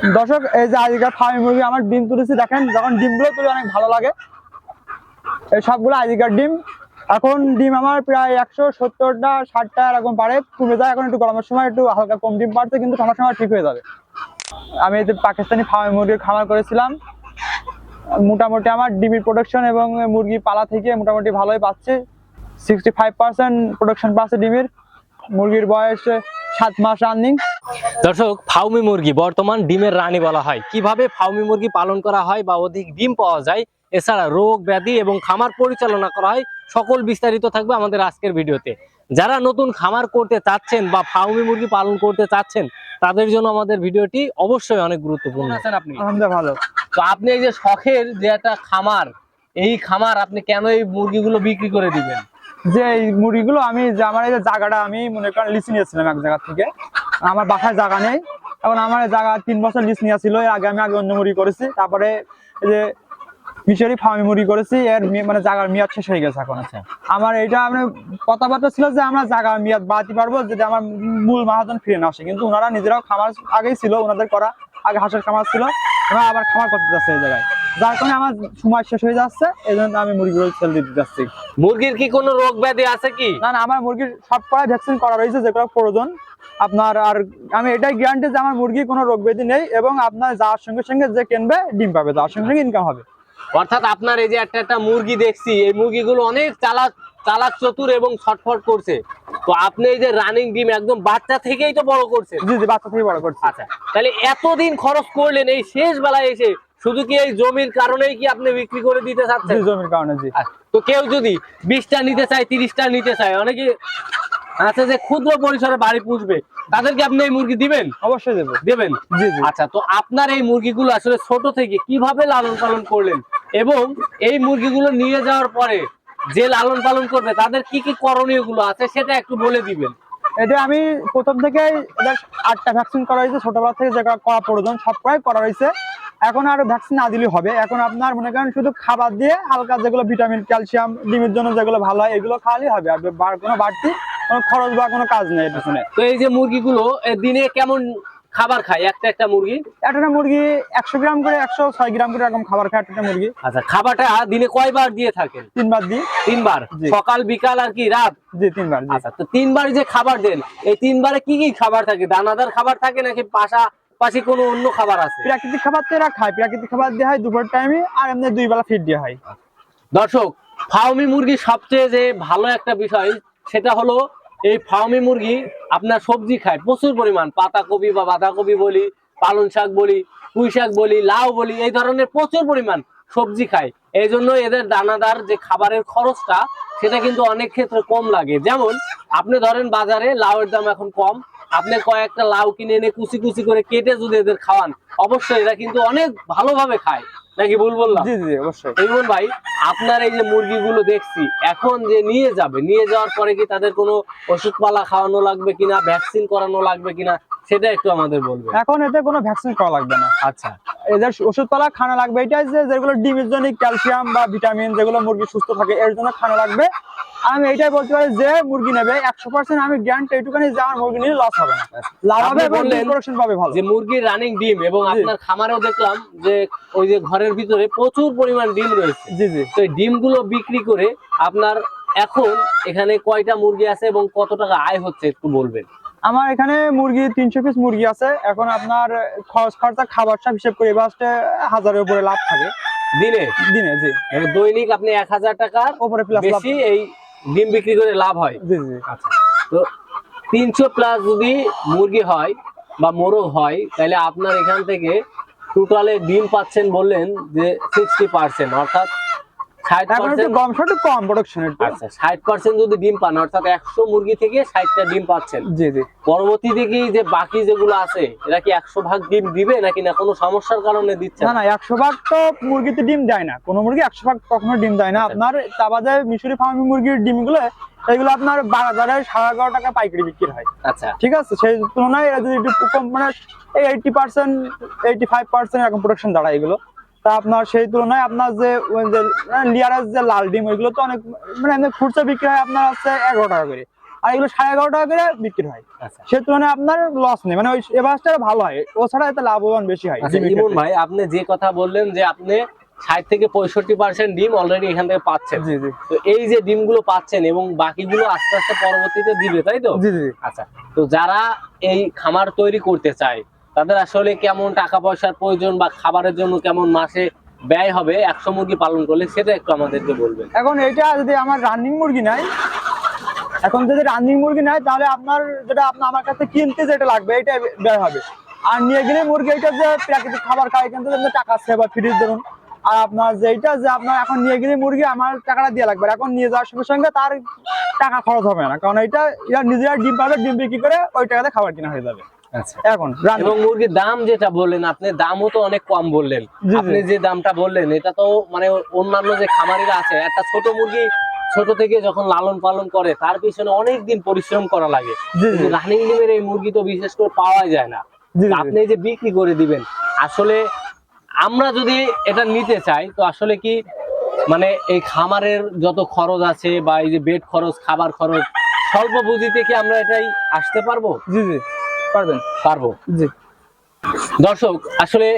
দর্শক, এই যে আজকের ফার্মি মুরগি আমার ডিম তুলেছি, দেখেন যখন ডিমগুলো তুলে অনেক ভালো লাগে। এই সবগুলো আজিকার ডিম। এখন ডিম আমার প্রায় একশো সত্তরটা, ষাটটা এরকম পারে, কমে যায়। এখন একটু গরমের সময় একটু হালকা কম ডিম পারছে, কিন্তু ঠান্ডার সময় ঠিক হয়ে যাবে। আমি এই যে পাকিস্তানি ফার্মি মুরগির খামার করেছিলাম। মোটামুটি আমার ডিমের প্রোডাকশন এবং মুরগি পালা থেকে মোটামুটি ভালোই পাচ্ছে। সিক্সটি ফাইভ পার্সেন্ট প্রোডাকশন পাচ্ছে ডিমের মুরগির বয়স সাত মাস রানিং দর্শক ফাউমি মুরগি বর্তমান ডিমের রানী বলা হয়। কীভাবে ফাউমি মুরগি পালন করা হয় বা অধিক ডিম পাওয়া যায় এছাড়া রোগ ব্যাধি এবং খামার পরিচালনা করা হয় সকল বিস্তারিত থাকবে আমাদের আজকের ভিডিওতে। যারা নতুন খামার করতে চাচ্ছেন বা ফাউমি মুরগি পালন করতে চাচ্ছেন তাদের জন্য আমাদের ভিডিওটি অবশ্যই অনেক গুরুত্বপূর্ণ। আছেন আপনি? ভালো। তো আপনি এই যে শখের যে একটা খামার এই খামার আপনি কেন এই মুরগিগুলো বিক্রি করে দিবেন? যে এই মুরগিগুলো আমি যে আমার এই জায়গাটা আমি মনে করেন লিস নিয়েছিলাম এক জায়গা থেকে। আমার বাসায় জায়গা নেই। এখন আমার এই জায়গা তিন বছর লিস নিয়েছিল আগে আমি আগে অন্য মুরগি করেছি। তারপরে এই যে মিশরি ফার্মি মুরগি করেছি। এর মানে জায়গার মেয়াদ শেষ হয়ে গেছে এখন। আচ্ছা। আমার এটা মানে কথাবার্তা ছিল যে আমরা জায়গা মেয়াদ বাড়াতে পারব যদি আমার মূল মহাজন ফিরে না আসে। কিন্তু ওনারা নিজেরাও খামার আগেই ছিল। ওনাদের করা আগে হাঁসের খামার ছিল। এবার আবার খামার করতে যাচ্ছে এই জায়গায়। যার কারণে আমার সময় শেষ হয়ে যাচ্ছে এই জন্য আমি মুরগিগুলো সেল দিতে যাচ্ছি। মুরগির কি কোনো রোগ ব্যাধি আছে কি? না না আমার মুরগির সব করাই ভ্যাকসিন করা রয়েছে যেগুলো প্রয়োজন। আপনার আর আমি এটাই গ্যারান্টি যে আমার মুরগি কোনো রোগ ব্যাধি নেই এবং আপনার যাওয়ার সঙ্গে সঙ্গে যে কিনবে ডিম পাবে যাওয়ার সঙ্গে সঙ্গে ইনকাম হবে। অর্থাৎ আপনার এই যে একটা একটা মুরগি দেখছি এই মুরগিগুলো অনেক চালাক চালাক চতুর এবং ছটফট করছে। তো আপনি এই যে রানিং ডিম একদম বাচ্চা থেকেই তো বড় করছে জি জি বাচ্চা থেকে বড় করছে। আচ্ছা তাহলে এতদিন খরচ করলেন এই শেষ বেলায় এসে শুধু কি এই জমির কারণেই কি আপনি বিক্রি করে দিতে চাচ্ছেন? জমির কারণে জি। আচ্ছা, তো কেউ যদি বিশটা নিতে চায় তিরিশটা নিতে চায় অনেকে আছে যে ক্ষুদ্র পরিসরে বাড়ি পুষবে তাদেরকে আপনি এই মুরগি দিবেন? অবশ্যই দেবো। দেবেন? জি জি। আচ্ছা তো আপনার এই মুরগিগুলো আসলে ছোট থেকে কীভাবে লালন পালন করলেন? এবং এই মুরগিগুলো নিয়ে যাওয়ার পরে যে লালন পালন করবে তাদের কি কি করণীয়গুলো আছে সেটা একটু বলে দিবেন। এটা আমি প্রথম থেকে আটটা ভ্যাকসিন করা হয়েছে ছোটবেলা থেকে যেটা করা প্রয়োজন সব করাই করা হয়েছে। এখন আর ভ্যাকসিন না দিলে হবে। এখন আপনার মনে করেন শুধু খাবার দিয়ে হালকা যেগুলো ভিটামিন ক্যালসিয়াম ডিমের জন্য যেগুলো ভালো হয় এগুলো খাওয়ালেই হবে। আর কোনো বাড়তি কোনো খরচ বা কোনো কাজ নেই পিছনে। তো এই যে মুরগিগুলো দিনে কেমন খাবার খায়? একটা একটা মুরগি? একটা মুরগি একশো গ্রাম করে একশো ছয় গ্রাম করে এরকম খাবার খায় একটা মুরগি। আচ্ছা খাবারটা দিনে কয়বার দিয়ে থাকেন? তিনবার দিয়ে তিনবার? সকাল বিকাল আর কি রাত? জি তিনবার আচ্ছা তো তিনবার যে খাবার দেন এই তিনবারে কি কি খাবার থাকে? দানাদার খাবার থাকে নাকি পাশাপাশি কোনো অন্য খাবার আছে? প্রাকৃতিক খাবার তো এরা খায়। প্রাকৃতিক খাবার দেওয়া হয় দুপুর টাইমে আর এমনি দুই বেলা ফিট দেওয়া হয়। দর্শক ফার্মি মুরগির সবচেয়ে যে ভালো একটা বিষয় সেটা হলো এই ফার্মি মুরগি আপনার সবজি খায়। প্রচুর পরিমাণ। পাতাকপি বা বাঁধাকপি বলি পালং শাক বলি পুঁই শাক বলি লাউ বলি এই ধরনের প্রচুর পরিমাণ সবজি খায়। এই জন্য এদের দানাদার যে খাবারের খরচটা সেটা কিন্তু অনেক ক্ষেত্রে কম লাগে। যেমন আপনি ধরেন বাজারে লাউয়ের দাম এখন কম আপনি কয়েকটা লাউ কিনে এনে কুচি কুচি করে কেটে যদি এদের খাওয়ান অবশ্যই এরা কিন্তু অনেক ভালোভাবে খায়। নাকি ভুল বললাম? জি জি অবশ্যই। ইমন ভাই আপনার এই যে মুরগিগুলো দেখছি এখন যে নিয়ে যাবে নিয়ে যাওয়ার পরে কি তাদের কোনো ওষুধপালা খাওয়ানো লাগবে কিনা ভ্যাকসিন করানো লাগবে কিনা? সেটা একটু আমাদের বলবেন। এখন এতে কোনো ভ্যাকসিন করা লাগবে না। আচ্ছা। এদের ওষুধপালা খানা লাগবে এটাই যে যেগুলো ডিমের জন্য ক্যালসিয়াম বা ভিটামিন যেগুলো মুরগি সুস্থ থাকে এর জন্য খানা লাগবে। আমি এটাই বলতে পারি যে মুরগি নেবে একশো পার্সেন্ট আমি গ্যারান্টি এইটুখানি যে আমার মুরগি নিলে লস হবে না। লাভ হবে এবং প্রোডাকশন পাবে ভালো। যে মুরগির রানিং ডিম এবং। আপনার খামারেও দেখলাম যে ওই যে ঘরের ভিতরে প্রচুর পরিমাণ ডিম রয়েছে। জি জি। তো ডিমগুলো বিক্রি করে আপনার এখন এখানে কয়টা মুরগি আছে এবং কত টাকা আয় হচ্ছে একটু বলবেন? আমার এখানে মুরগি তিনশো পিস মুরগি আছে। এখন আপনার খরচ খরচা খাবার সব হিসেব করে এবার হাজারের উপরে লাভ থাকে। দিনে? দিনে জি। দৈনিক আপনি এক হাজার টাকার উপরে বেশি এই ডিম বিক্রি করে লাভ হয়। জি জি। আচ্ছা। তো তিনশো প্লাস যদি মুরগি হয় বা মোরগ হয় তাহলে আপনার এখান থেকে টোটালে ডিম পাচ্ছেন বললেন যে সিক্সটি পার্সেন্ট অর্থাৎ ষাট একটু কম প্রোডাকশন আচ্ছা ষাট পার্সেন্ট যদি ডিম পান অর্থাৎ একশো মুরগি থেকে ষাটটা ডিম পাচ্ছেন। জি জি। পরবর্তীতে কি যে বাকি যেগুলো আছে এরা কি একশো ভাগ ডিম দিবে নাকি না? কোনো সমস্যার কারণে দিচ্ছে না না একশো ভাগ তো মুরগিতে ডিম দেয় না। কোনো মুরগি একশো ভাগ কখনো ডিম দেয় না। আপনার তা বাদে মিশরি ফার্মি মুরগির ডিমগুলো এগুলো আপনার বাজারে সাড়ে এগারো টাকা পাইকারি বিক্রি হয়। আচ্ছা। ঠিক আছে? সেই তুলনায় এরা যদি একটু কম মানে এই eighty percent eighty five percent এরকম প্রোডাকশন দাঁড়ায় এগুলো। তা আপনার সেই তুলনায় আপনার যে ওই যে লিয়ারের যে লাল ডিম ওইগুলো তো অনেক মানে এমনি খুচরা বিক্রি হয় আপনার হচ্ছে এগারো টাকা করে। আর এগুলো সাড়ে এগারো টাকা করে বিক্রি হয়। আচ্ছা। সে তুলনায় আপনার লস নেই। মানে ওই এ বাসটা ভালো হয়। ও ছাড়া এতে লাভবান বেশি হয়। আচ্ছা ইমন ভাই আপনি যে কথা বললেন যে আপনি ষাট থেকে পঁয়ষট্টি পার্সেন্ট ডিম অলরেডি এখান থেকে পাচ্ছেন। জি জি। তো এই যে ডিমগুলো পাচ্ছেন এবং বাকিগুলো আস্তে আস্তে পরবর্তীতে দিবে তাই তো? জি জি। আচ্ছা তো যারা এই খামার তৈরি করতে চায় তাদের আসলে কেমন টাকা পয়সার প্রয়োজন বা খাবারের জন্য কেমন মাসে ব্যয় হবে? একশো মুরগি পালন করলে সেটা একটু আমাদেরকে বলবেন। এখন এটা যদি আমার রানিং মুরগি নাই, এখন যদি রানিং মুরগি নাই, তাহলে আপনার যেটা আপনার, আমার কাছে কিনতে যেটা লাগবে এটা ব্যয় হবে। আর নিয়ে গেলে মুরগি এটা যে প্রাকৃতিক খাবার খায়, এখান থেকে টাকা আছে বা ফ্রিজ ধরুন। আর আপনার যেটা যে আপনার, এখন নিয়ে গেলে মুরগি আমার টাকাটা দিয়ে লাগবে। এখন নিয়ে যাওয়ার সঙ্গে সঙ্গে তার টাকা খরচ হবে না। কারণ এটা এরা নিজেরা ডিম পাবে, ডিম বিক্রি করে ওই টাকাতে খাবার কিনা হয়ে যাবে। এখন এবং মুরগির দাম যেটা বললেন আপনি দামও তো অনেক কম বললেন। আপনি যে দামটা বললেন এটা তো মানে অন্যান্য যে খামারিরা আছে একটা ছোট মুরগি ছোট থেকে যখন লালন পালন করে তার পিছনে অনেক দিন পরিশ্রম করা লাগে। রানিং ডিমের এই মুরগি তো বিশেষ করে পাওয়া যায় না। আপনি যে বিক্রি করে দিবেন আসলে আমরা যদি এটা নিতে চাই তো আসলে কি মানে এই খামারের যত খরচ আছে বা এই যে বেড খরচ খাবার খরচ স্বল্প পুঁজিতে কি আমরা এটাই আসতে পারব? জি জি। পারবেন? পারব। জি। দর্শক আসলে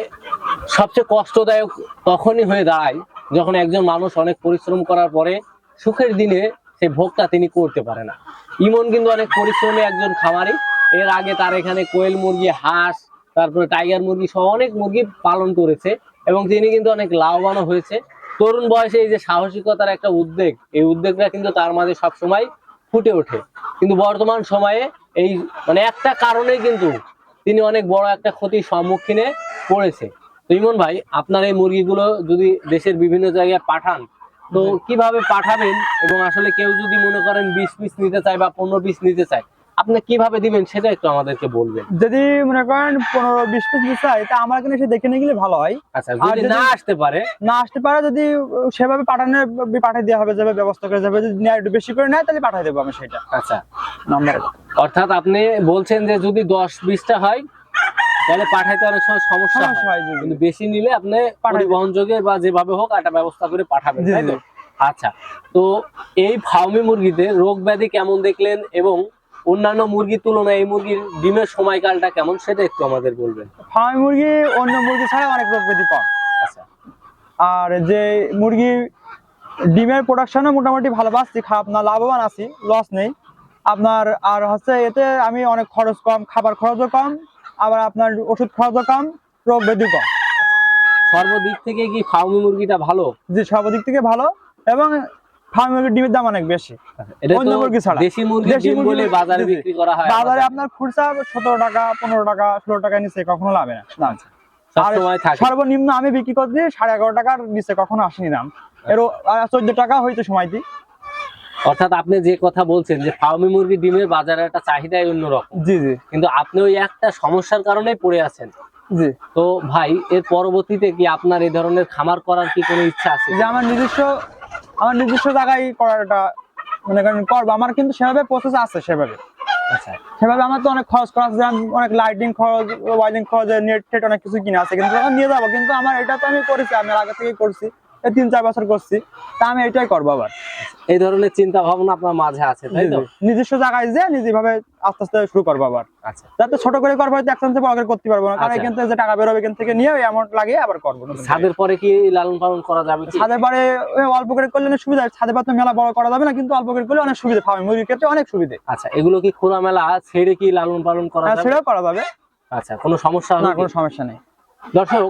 সবচেয়ে কষ্টদায়ক তখনই হয়ে দাঁড়ায় যখন একজন মানুষ অনেক পরিশ্রম করার পরে সুখের দিনে সেই ভোগটা তিনি করতে পারে না। ইমন কিন্তু অনেক পরিশ্রমী একজন খামারি। এর আগে তার এখানে কোয়েল মুরগি হাঁস তারপরে টাইগার মুরগি সহ অনেক মুরগি পালন করেছে এবং তিনি কিন্তু অনেক লাভবানও হয়েছে। তরুণ বয়সে এই যে সাহসিকতার একটা উদ্বেগ এই উদ্বেগটা কিন্তু তার মাঝে সবসময় ফুটে ওঠে। কিন্তু বর্তমান সময়ে এই মানে একটা কারণে কিন্তু তিনি অনেক বড় একটা ক্ষতির সম্মুখীনে পড়েছে। তো ইমন ভাই আপনার এই মুরগিগুলো যদি দেশের বিভিন্ন জায়গায় পাঠান তো কীভাবে পাঠাবেন এবং আসলে কেউ যদি মনে করেন বিশ পিস নিতে চায় বা পনেরো পিস নিতে চায় আপনি কীভাবে দিবেন সেটা একটু আমাদেরকে বলবেন। যদি মনে করেন পনেরো বিশ পিস নিতে হয় তা আমার এখানে এসে দেখে নিয়ে গেলে ভালো হয়। আচ্ছা যদি না আসতে পারে? না আসতে পারে যদি সেভাবে পাঠানোর পাঠিয়ে দেওয়া হবে যেভাবে ব্যবস্থা করে যাবে যদি একটু বেশি করে নেয় তাহলে পাঠিয়ে দেবো আমি সেটা। আচ্ছা। নাম্বার অর্থাৎ আপনি বলছেন যে যদি দশ বিশটা হয় তাহলে পাঠাইতে অনেক সময় সমস্যা হয়। কিন্তু বেশি নিলে আপনি পাঠাই দেব। পরিবহন যোগে বা যেভাবে হোক একটা ব্যবস্থা করে পাঠাবেন তাই তো? আচ্ছা তো এই ফার্মি মুরগিতে রোগ ব্যাধি কেমন দেখলেন এবং অন্যান্য মুরগির তুলনায় এই মুরগির ডিমের সময়কালটা কেমন সেটা একটু আমাদের বলবেন। ফার্মি মুরগি অন্য মুরগি ছাড়া অনেক রোগ ব্যাধি কম। আচ্ছা। আর যে মুরগি ডিমের প্রোডাকশনও মোটামুটি ভালো পাচ্ছি খারাপ না লাভবান আছি লস নেই। আপনার আর হচ্ছে এতে আমি অনেক খরচ কম খাবার খরচও কম আবার আপনার ওষুধ খরচও কম রোগ ব্যাধি কম। সর্বদিক থেকে কি ফার্মি মুরগিটা ভালো? যে সর্বদিক থেকে ভালো এবং ফার্মি মুরগির ডিমের দাম অনেক বেশি। অন্য মুরগি ছাড়া। দেশি মুরগি দেশি মুরগি- বলে বাজারে। বিক্রি করা হয় বাজারে আপনার খুচরা সতেরো টাকা পনেরো টাকা ষোলো টাকা নিচে কখনো লাভে না। দাম। সর্বনিম্ন আমি বিক্রি করছি সাড়ে এগারো টাকার নিচে কখনো আসেনি দাম। এর চোদ্দ টাকা হইতে সময় দিই। অর্থাৎ আপনি যে কথা বলছেন যে ফার্মি মুরগি ডিমের বাজারে একটা চাহিদাই অন্যরকম। জি জি। কিন্তু আপনি ওই একটা সমস্যার কারণেই পড়ে আছেন। জি। তো ভাই এর পরবর্তীতে কি আপনার এই ধরনের খামার করার কি কোনো ইচ্ছা আছে? যে আমার নিজস্ব আমার নিজস্ব জায়গায় করাটা মনে করেন করব। আমার কিন্তু সেভাবে প্রসেস আছে সেভাবে। আচ্ছা। সেভাবে আমার তো অনেক খরচ খরচ অনেক লাইটিং খরচ ওয়াইলিং খরচ নেট টেট অনেক কিছু কিনে আছে। কিন্তু নিয়ে যাব। কিন্তু আমার এটা তো আমি করেছি আমি আগে থেকেই করছি। তিন চার বছর করছি। তা আমি এটাই করব আবার। এই ধরনের চিন্তা ভাবনা আপনার মাঝে আছে তাই তো। নিজস্ব জায়গায় যে নিজেভাবে আস্তে আস্তে শুরু করব আবার। আচ্ছা। যাতে ছোট করে করব হয়তো একসাথে বড় করে করতে পারব না। কারণ আচ্ছা। এখান থেকে যে টাকা বেরোবে এখান থেকে নিয়ে অ্যামাউন্ট লাগিয়ে আবার করব ছাদের পরে কি লালন পালন করা যাবে ছাদের পরে অল্প করে করলে অনেক সুবিধা ছাদের তো মেলা বড় করা যাবে না কিন্তু অল্প করে করলে অনেক সুবিধা ফার্মি মুরগির ক্ষেত্রে অনেক সুবিধা। আচ্ছা এগুলো কি খোলা মেলা ছেড়ে কি লালন পালন করা হ্যাঁ যাবে? সেটাও করা যাবে। আচ্ছা কোনো সমস্যা না কোনো সমস্যা নেই। দর্শক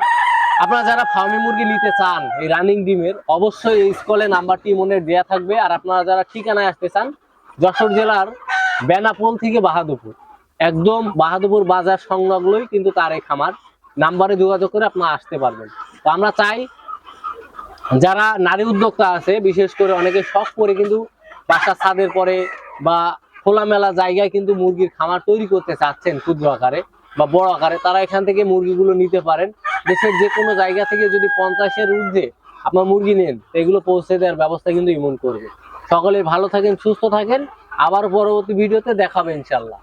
আপনারা যারা ফার্মি মুরগি নিতে চান এই রানিং ডিমের, অবশ্যই এই স্কলে নাম্বারটি মনে দেয়া থাকবে। আর আপনারা যারা ঠিকানায় আসতে চান, যশোর জেলার বেনাপোল থেকে বাহাদুরপুর। একদম বাহাদুরপুর বাজার সংলগ্নই কিন্তু তার এই খামার। নাম্বারে যোগাযোগ করে আপনারা আসতে পারবেন। তো আমরা চাই যারা নারী উদ্যোক্তা আছে, বিশেষ করে অনেকে শখ করে কিন্তু বাসা ছাদের পরে বা খোলামেলা জায়গায় কিন্তু মুরগির খামার তৈরি করতে চাচ্ছেন ক্ষুদ্র আকারে বা বড় আকারে, তারা এখান থেকে মুরগিগুলো নিতে পারেন। দেশের যে কোনো জায়গা থেকে যদি পঞ্চাশের ঊর্ধ্বে আপনার মুরগি নেন, এগুলো পৌঁছে দেওয়ার ব্যবস্থা কিন্তু ইমন করবে। সকলে ভালো থাকেন, সুস্থ থাকেন। আবার পরবর্তী ভিডিওতে দেখাবে ইনশাল্লাহ।